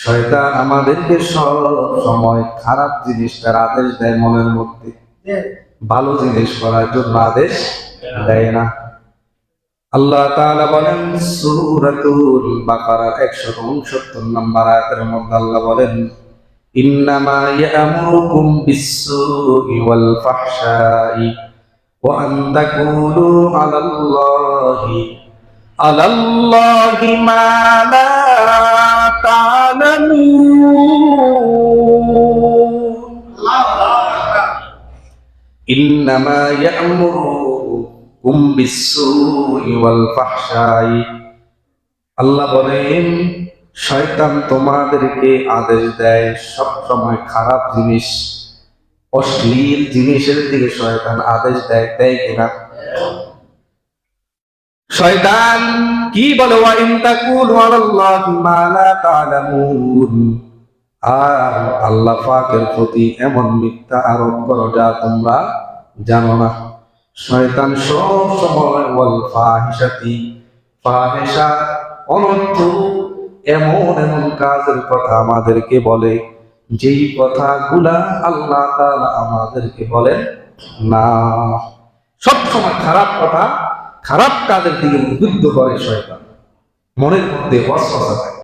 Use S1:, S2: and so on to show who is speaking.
S1: শয়তান আমাদেরকে সব সময় খারাপ জিনিসটার আদেশ দেয় মনের মধ্যে। ভালো জিনিস করার জন্য আদেশ দেয় না। আল্লাহ তাআলা বলেন, সূরাতুল বাকারার 169 নম্বর আয়াতের মধ্যে আল্লাহ বলেন, ইন্নামা ইয়ামুরুকুম বিস-সুই ওয়াল ফাহশাই ওয়া আন তাকুলু আলাল্লাহি আলাল্লাহি মা লা ইয়ামুরুকুম বিস-সুই ওয়াল ফাহশাই। আল্লাহ বলেন, শয়তান তোমাদেরকে আদেশ দেয় সব সময় খারাপ জিনিস, অশ্লীল জিনিসের দিকে শয়তান আদেশ দেয় দেয় কিনা? শয়তান কি বলে? আলাল্লাহি মা লা তা'লামুন। আর আল্লাহ পাকের প্রতি এমন মিথ্যা আরোপ করো যা তোমরা জানো না। শয়তান সব সময় ওয়াল ফাহিশাতি, ফাহিশা অনর্থ এমন এমন কাজের কথা আমাদেরকে বলে, যেই কথাগুলা আল্লাহ তাআলা আমাদেরকে বলেন না। সব সময় খারাপ কথা, খারাপ কাজের দিকে উদ্বুদ্ধ করে শয়তান। মনের মধ্যে ওয়াসওয়াসা দেয়